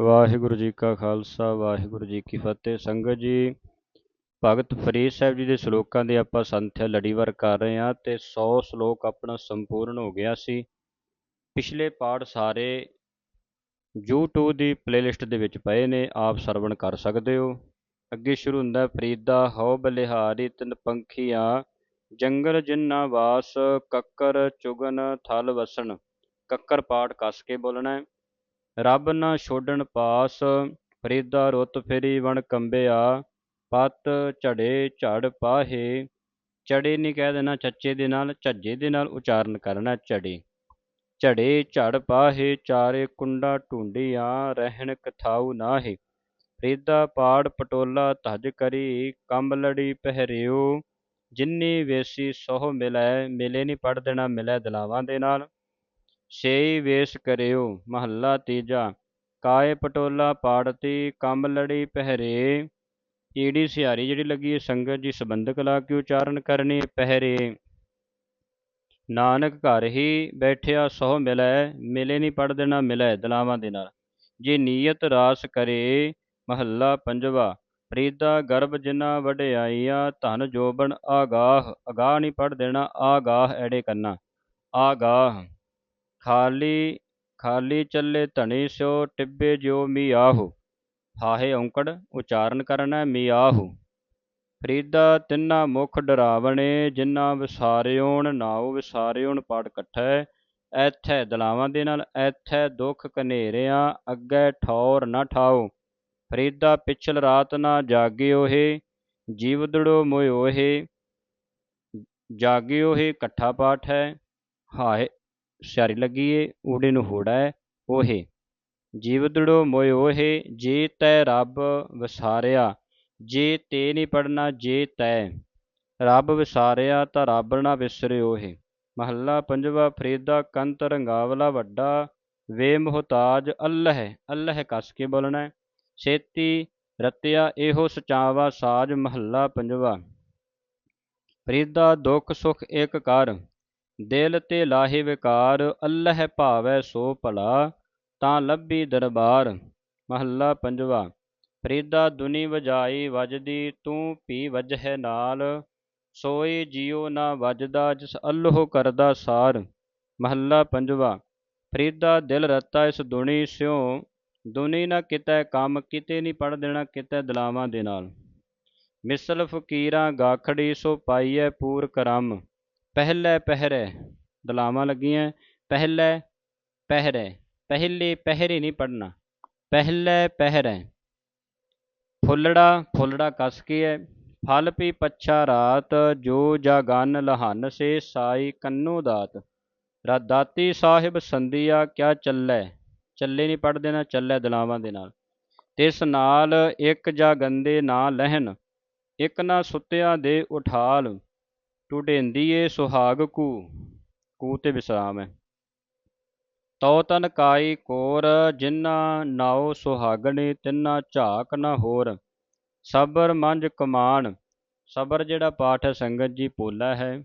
ਵਾਹਿਗੁਰੂ ਜੀ ਕਾ ਖਾਲਸਾ, ਵਾਹਿਗੁਰੂ ਜੀ ਕੀ ਫਤਿਹ। ਸੰਗਤ ਜੀ, ਭਗਤ ਫਰੀਦ ਸਾਹਿਬ ਜੀ ਦੇ ਸ਼ਲੋਕਾਂ ਦੀ ਆਪਾਂ ਸੰਥਿਆ ਲੜੀਵਾਰ ਕਰ ਰਹੇ ਹਾਂ ਤੇ 100 ਸ਼ਲੋਕ ਆਪਣਾ ਸੰਪੂਰਨ ਹੋ ਗਿਆ ਸੀ। ਪਿਛਲੇ ਪਾਠ ਸਾਰੇ YouTube ਦੀ ਪਲੇਲਿਸਟ ਦੇ ਵਿੱਚ ਪਏ ਨੇ, ਆਪ ਸਰਵਣ ਕਰ ਸਕਦੇ ਹੋ। ਅੱਗੇ ਸ਼ੁਰੂ ਹੁੰਦਾ, ਫਰੀਦਾ ਹਉ ਬਲਿਹਾਰੀ ਤਿੰਨ ਪੰਖੀਆਂ, ਜੰਗਲ ਜਿੰਨਾ ਵਾਸ, ਕੱਕਰ ਚੁਗਨ ਥਲ ਵਸਣ। ਕੱਕਰ ਪਾਠ ਕੱਸ ਕੇ ਬੋਲਣਾ ਹੈ। ਰੱਬ ਨਾ ਛੋਡਣ ਪਾਸ, ਫਰੀਦਾ ਰੁੱਤ ਫਿਰੀ ਵਣ ਕੰਬਿਆ, ਪਤ ਝੜੇ ਝੜ ਪਾਹੇ, ਚੜੇ ਨਹੀਂ ਕਹਿ ਦੇਣਾ ਚੱਚੇ ਦੇ ਨਾਲ, ਝੱਜੇ ਦੇ ਨਾਲ ਉਚਾਰਨ ਕਰਨਾ ਝੜੇ। ਝੜੇ ਝੜ ਪਾਹੇ, ਚਾਰੇ ਕੁੰਡਾ ਢੂੰਡੀਆਂ, ਰਹਿਣ ਕਥਾਉ ਨਾਹੇ। ਫਰੀਦਾ ਪਾੜ ਪਟੋਲਾ ਧਜ ਕਰੀ ਕੰਬ ਲੜੀ ਪਹਿਰਿਓ। ਜਿੰਨੀ ਵੇਸੀ ਸੋਹ ਮਿਲੈ, ਮਿਲੇ ਨਹੀਂ ਪੜ ਦੇਣਾ ਮਿਲੈ ਦਲਾਵਾਂ ਦੇ ਨਾਲ। ਛੇਈ ਵੇਸ ਕਰਿਓ, ਮਹੱਲਾ ਤੀਜਾ। ਕਾਏ ਪਟੋਲਾ ਪਾੜਤੀ ਕੰਬ ਲੜੀ ਪਹਿਰੇ। ਈੜੀ ਸਿਹਾਰੀ ਜਿਹੜੀ ਲੱਗੀ ਹੈ ਸੰਗਤ ਜੀ, ਸੰਬੰਧਕ ਲਾ ਕੇ ਉਚਾਰਨ ਕਰਨੀ ਪਹਿਰੇ। ਨਾਨਕ ਘਰ ਹੀ ਬੈਠਿਆ ਸੋ ਮਿਲੈ, ਮਿਲੇ ਨਹੀਂ ਪੜ ਦੇਣਾ, ਮਿਲੈ ਦਲਾਵਾਂ ਦੇ ਨਾਲ। ਜੇ ਨੀਅਤ ਰਾਸ ਕਰੇ, ਮਹੱਲਾ ਪੰਜਵਾ। ਫਰੀਦਾ ਗਰਭ ਜਿਨਾ ਵਡਿਆਈਆ, ਧਨ ਜੋਬਨ ਆਗਾਹ, ਅਗਾਹ ਨਹੀਂ ਪੜ ਦੇਣਾ, ਆਗਾਹ ਐੜੇ ਕਰਨਾ ਆਗਾਹ। ਖਾਲੀ ਖਾਲੀ ਚੱਲੇ ਧਣੀ ਸਿਓ ਟਿੱਬੇ ਜਿਉ ਮੀ ਮੀਆਹੂ। ਹਾਹੇ ਔਂਕੜ, ਉਚਾਰਨ ਕਰਨਾ ਮੀ ਮੀਆਹੂ। ਫਰੀਦਾ ਤਿੰਨਾ ਮੁਖ ਡਰਾਵਣੇ ਜਿਨ੍ਹਾਂ ਵਿਸਾਰਿਓਣ ਨਾਉ ਵਿਸਾਰਿਓਣ ਪਾੜ ਇਕੱਠਾ ਐਥੈ ਦਲਾਵਾਂ ਦੇ ਨਾਲ ਐਥੈ ਦੁੱਖ ਕਨੇਰਿਆਂ ਅੱਗੇ ਠੌਰ ਨਾ ਠਾਓ ਫਰੀਦਾ ਪਿਛਲ ਰਾਤ ਨਾ ਜਾਗਿਓ ਹੈ ਜੀਵਦੜੋ ਮੋਇਓ ਹੈ ਜਾਗਿਓ ਹੈ ਇਕੱਠਾ ਪਾਠ ਹੈ। ਹਾਏ ਸਿਆਰੀ ਲੱਗੀ ਏ, ਊੜੇ ਨੂੰ ਹੋੜਾ ਹੈ ਉਹੇ ਜੀਵਦੜੋ ਮੋਇਓ ਹੈ ਜੇ ਤੈ ਰੱਬ ਵਿਸਾਰਿਆ, ਜੇ ਤੇ ਨਹੀਂ ਪੜਨਾ ਜੇ ਤੈ। ਰੱਬ ਵਿਸਾਰਿਆ ਤਾਂ ਰੱਬ ਨਾ ਵਿਸਰਿਓ ਹੈ ਮਹੱਲਾ ਪੰਜਵਾ, ਫਰੀਦਾ ਕੰਤ ਰੰਗਾਵਲਾ ਵੱਡਾ, ਵੇ ਮੁਹਤਾਜ ਅੱਲਹ ਅੱਲਹ ਕੱਸ ਕੇ ਬੋਲਣਾ ਛੇਤੀ ਰਤਿਆ ਇਹੋ ਸਚਾਵਾ ਸਾਜ ਮਹੱਲਾ ਪੰਜਵਾ। ਫਰੀਦਾ ਦੁੱਖ ਸੁਖ ਇੱਕ ਕਰ ਦਿਲ ਤੇ ਲਾਹੇ ਵਿਕਾਰ, ਅੱਲਹ ਭਾਵੈ ਸੋ ਭਲਾ, ਤਾਂ ਲੱਭੀ ਦਰਬਾਰ, ਮਹੱਲਾ ਪੰਜਵਾ। ਫਰੀਦਾ ਦੁਨੀ ਵਜਾਈ ਵਜਦੀ, ਤੂੰ ਭੀ ਵਜਹਿ ਨਾਲ। ਸੋਈ ਜਿਉ ਨਾ ਵਜਦਾ, ਜਿਸ ਅੱਲਹੁ ਕਰਦਾ ਸਾਰ। ਮਹੱਲਾ ਪੰਜਵਾ। ਫਰੀਦਾ ਦਿਲ ਰਤਾ ਇਸ ਦੁਨੀ ਸਿਉ। ਦੁਨੀ ਨਾ ਕਿਤੇ ਕੰਮ, ਕਿਤੇ ਨਹੀਂ ਪੜ ਦੇਣਾ, ਕਿਤੇ ਦਲਾਵਾਂ ਦੇ ਨਾਲ। ਮਿਸਲ ਫਕੀਰਾਂ ਗਾਖੜੀ, ਸੋ ਪਾਈਐ ਪੂਰ ਕਰਮ। ਪਹਿਲੇ ਪਹਿਰੇ ਦਲਾਵਾਂ ਲੱਗੀਆਂ ਪਹਿਲੇ ਪਹਿਰੇ ਪਹਿਲੇ ਪਹਿਰੇ ਨਹੀਂ ਪੜਨਾ ਪਹਿਲੇ ਪਹਿਰੇ ਫੁੱਲੜਾ ਫੁੱਲੜਾ ਕੱਸ ਕੇ ਹੈ, ਫਲ ਪੀ ਪੱਛਾ ਰਾਤ, ਜੋ ਜਾਗਨ ਲਹਨ ਸੇ ਸਾਈ ਕੰਨੂ ਦਾਤ। ਰਾਦਾਤੀ ਸਾਹਿਬ ਸੰਦੀਆ ਕਿਆ ਚੱਲੈ, ਚੱਲੇ ਨਹੀਂ ਪੜ ਦੇਣਾ ਚੱਲੈ ਦਲਾਵਾਂ ਦੇ ਨਾਲ। ਤਿਸ ਨਾਲ ਇੱਕ ਜਾ ਗੰਦੇ ਨਾ ਲਹਿਨ ਇੱਕ ਨਾ ਸੁੱਤਿਆਂ ਦੇ ਉਠਾਲ ਟੁਡੇਂਦੀ ਏ ਸੁਹਾਗ ਕੂ ਕੂ ਤੇ ਵਿਸਰਾਮ ਹੈ। ਤਉ ਤਨ ਕਾਈ ਕੋਰ, ਜਿਨਾ ਨਾਉ ਸੁਹਾਗਣੇ, ਤਿੰਨਾ ਝਾਕ ਨਾ ਹੋਰ। ਸਬਰ ਮੰਜ ਕਮਾਨ, ਸਬਰ ਜਿਹੜਾ ਪਾਠ ਹੈ ਸੰਗਤ ਜੀ ਪੋਲਾ ਹੈ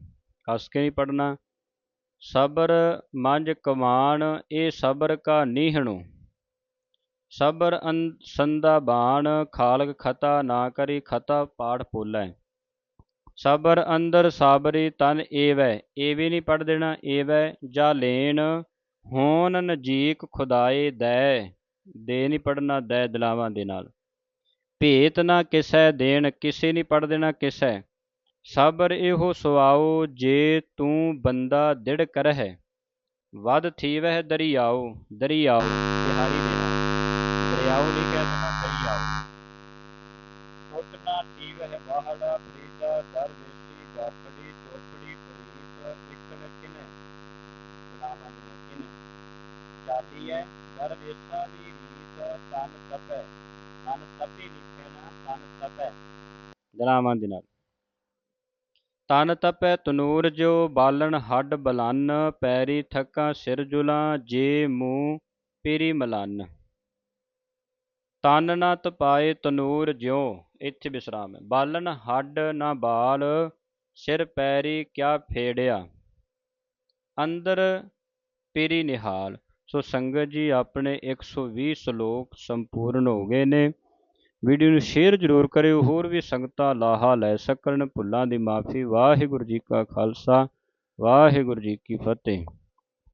ਕੱਸ ਕੇ ਨਹੀਂ ਪੜਨਾ ਸਬਰ ਮੰਜ ਕਮਾਨ, ਇਹ ਸਬਰ ਕਾ ਨੀਹਣੋ। ਸਬਰ ਸੰਦਾ ਬਾਣ, ਖਾਲਕ ਖਤਾ ਨਾ ਕਰੀ ਖਤਾ ਪਾਠ ਪੋਲਾ ਹੈ। ਸਬਰ ਅੰਦਰ ਸਾਬਰੀ ਤਨ ਏਵੈ, ਏਵੇਂ ਨਹੀਂ ਪੜ ਦੇਣਾ ਏਵੈ, ਜਾ ਲੈਣ ਹੋਨ ਨਜੀਕ ਖੁਦਾਏ ਦੈ, ਦੇ ਨਹੀਂ ਪੜਨਾ ਦੈ ਦਲਾਵਾਂ ਦੇ ਨਾਲ। ਭੇਤ ਨਾ ਕਿਸੈ ਦੇਣ, ਕਿਸੇ ਨਹੀਂ ਪੜ ਦੇਣਾ ਕਿਸੈ। ਸਬਰ ਇਹੋ ਸੁਆਓ ਜੇ ਤੂੰ ਬੰਦਾ ਦਿੜ ਕਰਹਿ। ਵਦ ਥੀਵਹਿ ਦਰਿਆਓ ਦਰਿਆਓ ਬਿਹਾਰੀ ਦੇ ਨਾਲ। ਦਰਿਆਓ ਨਹੀਂ ਕਹਿ ਦੇਣਾ, ਦਰਿਆਓ। ਥੀਵਹਿ ਬਾਹੜਾ ਦਰ ਵੇਸੀ ਗਾਪੜੀ ਚੋਪੜੀ ਪ੍ਰੀਤ ਇਕਨ ਕਿਨ? ਗੁਲਾਮਾਂ ਦੇ ਕਿਨ? ਹੈ, ਦਰ ਵੇਸਾ ਦੀ ਰੀਤ ਤਨ ਤਪੈ। ਤਨ ਤਪੀ ਲਿਖੇ ਨਾ ਤਨ ਤਪੈ। ਗੁਲਾਮਾਂ ਦੇ ਨਾਲ। ਤਨ ਤਪੈ ਤਨੂਰ ਜੋ ਬਾਲਣ ਹੱਡ ਬਲਨ, ਪੈਰੀ ਥੱਕਾਂ ਸਿਰ ਜੁਲਾਂ, ਜੇ ਮੂੰਹ ਪੀਰੀ ਮਲਨ। ਤਨ ਨਾ ਤਪਾਏ ਤਨੂਰ ਜਿਉ, ਇੱਥੇ ਵਿਸਰਾਮ। ਹੈ ਬਾਲਣ ਹੱਡ ਨਾ ਬਾਲ, ਸਿਰ ਪੈਰੀ ਕਿਆ ਫੇੜਿਆ। ਅੰਦਰ ਪੀਰੀ ਨਿਹਾਲ, ਸੋ ਸੰਗਤ ਜੀ ਆਪਣੇ 120 ਸ਼ਲੋਕ ਸੰਪੂਰਨ ਹੋ ਗਏ ਨੇ। ਵੀਡੀਓ ਨੂੰ ਸ਼ੇਅਰ ਜ਼ਰੂਰ ਕਰਿਓ, ਹੋਰ ਵੀ ਸੰਗਤਾਂ ਲਾਹਾ ਲੈ ਸਕਣ। ਭੁੱਲਾਂ ਦੀ ਮਾਫੀ, ਵਾਹਿਗੁਰੂ ਜੀ ਕਾ ਖਾਲਸਾ, ਵਾਹਿਗੁਰੂ ਜੀ ਕੀ ਫਤਿਹ।